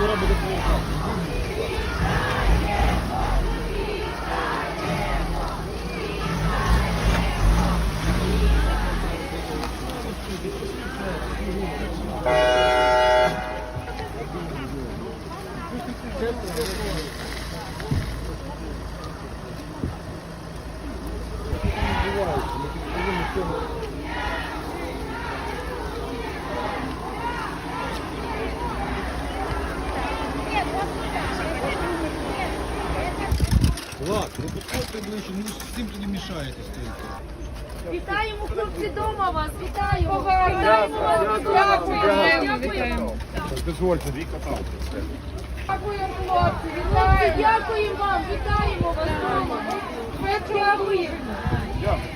która będzie Влад, ви підходьте ближче, ну ви ж всім туди мішаєте. Вітаємо, хлопці, дома вас, вітаємо. Вітаємо вас, дякуємо. Дякуємо. Дозвольте, Віка там. Дякуємо, хлопці, вітаємо. Дякуємо вам, вітаємо вас дома. Дякуємо. Дякуємо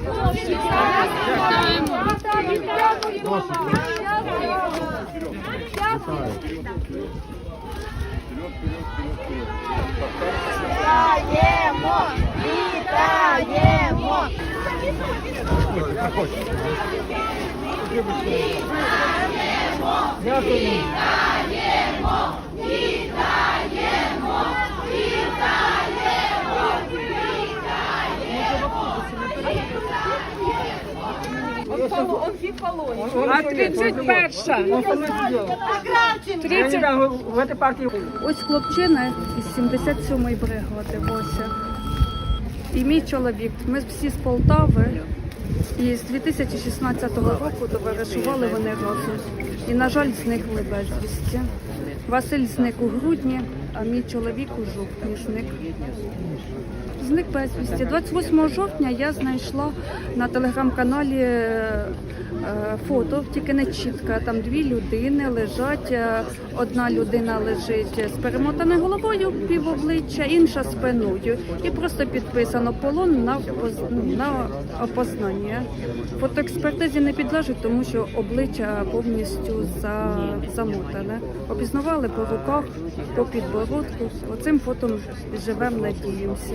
вам. Дякуємо. Вітаємо! Вітаємо! А 31-ша. Ось хлопчина із 77-ї бригади Вося. І мій чоловік. Ми всі з Полтави. І з 2016 року товаришували вони разом. І, на жаль, зникли безвісті. Василь зник у грудні, а мій чоловік у жовтні зник. Зник безвісті. 28 жовтня я знайшла на телеграм-каналі е, фото, тільки не чітко. Там дві людини лежать. е, Одна людина лежить з перемотаною головою пів обличчя, інша спиною. І просто підписано полон на, на опознання. Фотоекспертизі не підлежить, тому що обличчя повністю за, замотане. Опізнавали по руках, по підбородку. Оцим фотом живемо, надіємося.